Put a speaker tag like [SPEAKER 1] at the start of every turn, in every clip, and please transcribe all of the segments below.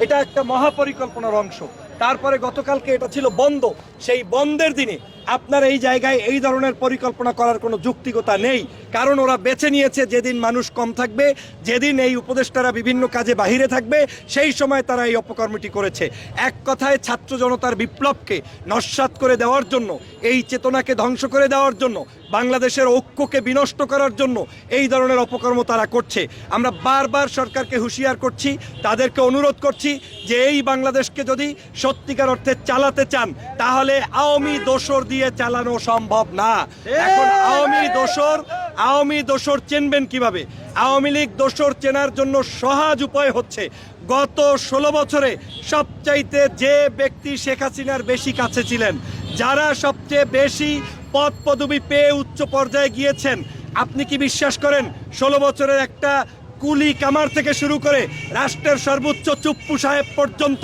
[SPEAKER 1] এটা একটা মহাপরিকল্পনার অংশ। তারপরে গতকালকে এটা ছিল বন্ধ। সেই বন্ধের দিনে আপনার এই জায়গায় এই ধরনের পরিকল্পনা করার কোনো যুক্তিকতা নেই। কারণ ওরা বেছে নিয়েছে যেদিন মানুষ কম থাকবে, যেদিন এই উপদেষ্টারা বিভিন্ন কাজে বাহিরে থাকবে, সেই সময় তারা এই অপকর্মটি করেছে। এক কথায় ছাত্র জনতার বিপ্লবকে নস্বাত করে দেওয়ার জন্য, এই চেতনাকে ধ্বংস করে দেওয়ার জন্য, বাংলাদেশের ঐক্যকে বিনষ্ট করার জন্য এই ধরনের অপকর্ম তারা করছে। আমরা বারবার সরকারকে হুঁশিয়ার করছি, তাদেরকে অনুরোধ করছি যে এই বাংলাদেশকে যদি সত্যিকার অর্থে চালাতে চান, তাহলে আওয়ামী দোসর দিয়ে চালানো সম্ভব না। এখন আওয়ামী দোসর আওয়ামী দোসর চিনবেন কীভাবে? আওয়ামী লীগ দোসর চেনার জন্য সহজ উপায় হচ্ছে গত ষোলো বছরে সবচাইতে যে ব্যক্তি শেখ হাসিনার বেশি কাছে ছিলেন যারা সবচেয়ে বেশি পদ পদবি পেয়ে উচ্চ পর্যায়ে গিয়েছেন আপনি কি বিশ্বাস করেন ষোলো বছরের একটা কুলি কামার থেকে শুরু করে রাষ্ট্রের সর্বোচ্চ চুপ্পু সাহেব পর্যন্ত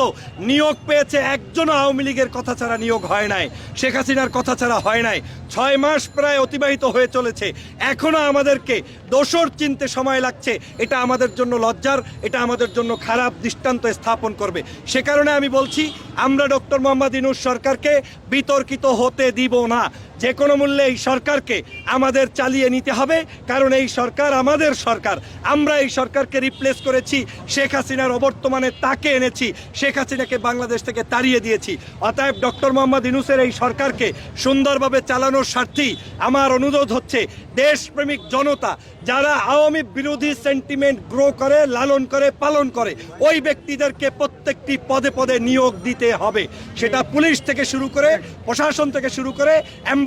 [SPEAKER 1] নিয়োগ পেয়েছে একজন আওয়ামী লীগের কথা ছাড়া নিয়োগ হয় নাই। শেখ হাসিনার কথা ছাড়া হয় নাই। ছয় মাস প্রায় অতিবাহিত হয়ে চলেছে। এখনও আমাদেরকে দোষর চিনতে সময় লাগছে। এটা আমাদের জন্য লজ্জার, এটা আমাদের জন্য খারাপ দৃষ্টান্ত স্থাপন করবে। সে কারণে আমি বলছি, আমরা ডক্টর মোহাম্মদ ইনুস সরকারকে বিতর্কিত হতে দিব না। যে কোনো মূল্যে এই সরকারকে আমাদের চালিয়ে নিতে হবে, কারণ এই সরকার আমাদের সরকার। আমরা এই সরকারকে রিপ্লেস করেছি, শেখ হাসিনার অবর্তমানে তাকে এনেছি, শেখ হাসিনাকে বাংলাদেশ থেকে তাড়িয়ে দিয়েছি। অতএব ডক্টর মোহাম্মদ ইনুসের এই সরকারকে সুন্দরভাবে চালানোর স্বার্থেই আমার অনুরোধ হচ্ছে, দেশপ্রেমিক জনতা যারা আওয়ামী বিরোধী সেন্টিমেন্ট গ্রো করে, লালন করে, পালন করে, ওই ব্যক্তিদেরকে প্রত্যেকটি পদে পদে নিয়োগ দিতে হবে। সেটা পুলিশ থেকে শুরু করে, প্রশাসন থেকে শুরু করে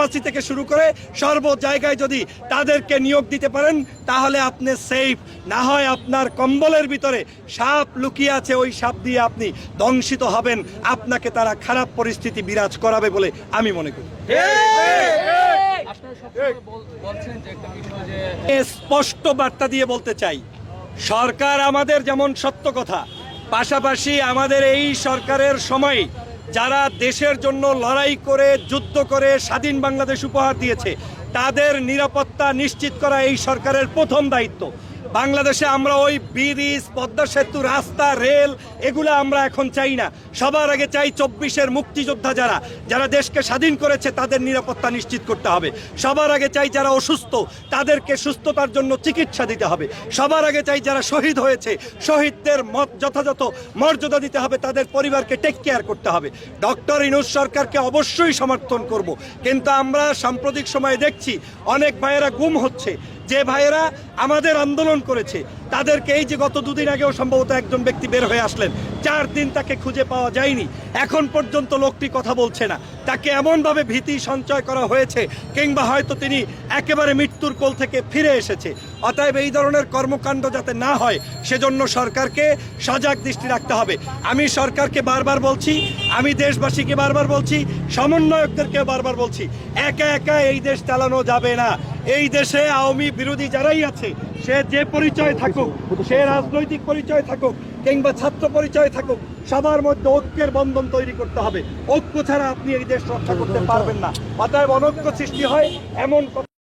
[SPEAKER 1] এম্বাসি থেকে শুরু করে সর্ব জায়গায় যদি তাদেরকে নিয়োগ দিতে পারেন, তাহলে আপনি সেফ না হয় আপনার কম্বলের ভিতরে সাপ লুকিয়ে আছে, ওই সাপ দিয়ে আপনি দংশিত হবেন। আপনাকে তারা খারাপ পরিস্থিতি বিরাজ করাবে বলে আমি মনে করি। স্পষ্ট বার্তা দিয়ে বলতে চাই, সরকার আমাদের যেমন সত্য কথা, পাশাপাশি আমাদের এই সরকারের সময় যারা দেশের জন্য লড়াই করে, যুদ্ধ করে, স্বাধীন বাংলাদেশ উপহার দিয়েছে, তাদের নিরাপত্তা নিশ্চিত করা এই সরকারের প্রথম দায়িত্ব। বাংলাদেশে আমরা ওই ব্রিজ, পদ্মা সেতু, রাস্তা, রেল, এগুলো আমরা এখন চাই না। সবার আগে চাই চব্বিশের মুক্তিযোদ্ধা যারা যারা দেশকে স্বাধীন করেছে, তাদের নিরাপত্তা নিশ্চিত করতে হবে। সবার আগে চাই যারা অসুস্থ, তাদেরকে সুস্থতার জন্য চিকিৎসা দিতে হবে। সবার আগে চাই যারা শহীদ হয়েছে, শহীদদের মত যথাযথ মর্যাদা দিতে হবে, তাদের পরিবারকে টেক কেয়ার করতে হবে। ডক্টর ইনুস সরকারকে অবশ্যই সমর্থন করব। কিন্তু আমরা সাম্প্রতিক সময়ে দেখছি, অনেক ভাইয়েরা গুম হচ্ছে। যে ভাইয়েরা আমাদের আন্দোলন করেছে, তাদেরকে এই যে গত দুদিন আগেও সম্ভবত একজন ব্যক্তি বের হয়ে আসলেন, চার দিন তাকে খুঁজে পাওয়া যায়নি। এখন পর্যন্ত লোকটি কথা বলছে না। তাকে এমনভাবে ভীতি সঞ্চয় করা হয়েছে, কিংবা হয়তো তিনি একেবারে মৃত্যুর কোল থেকে ফিরে এসেছে। অতএব এই ধরনের কর্মকাণ্ড যাতে না হয়, সেজন্য সরকারকে সজাগ দৃষ্টি রাখতে হবে। আমি সরকারকে বারবার বলছি, আমি দেশবাসীকে বারবার বলছি সমন্বয়কদেরকে বারবার বলছি, একা একা এই দেশ চালানো যাবে না। এই দেশে আওয়ামী বিরোধী যারাই আছে, সে যে পরিচয় থাকুক, সে রাজনৈতিক পরিচয় থাকুক, কিংবা ছাত্র পরিচয় থাকুক, সবার মধ্যে ঐক্যের বন্ধন তৈরি করতে হবে। ঐক্য ছাড়া আপনি এই দেশ রক্ষা করতে পারবেন না। অতএব অনৈক্য সৃষ্টি হয়, এমন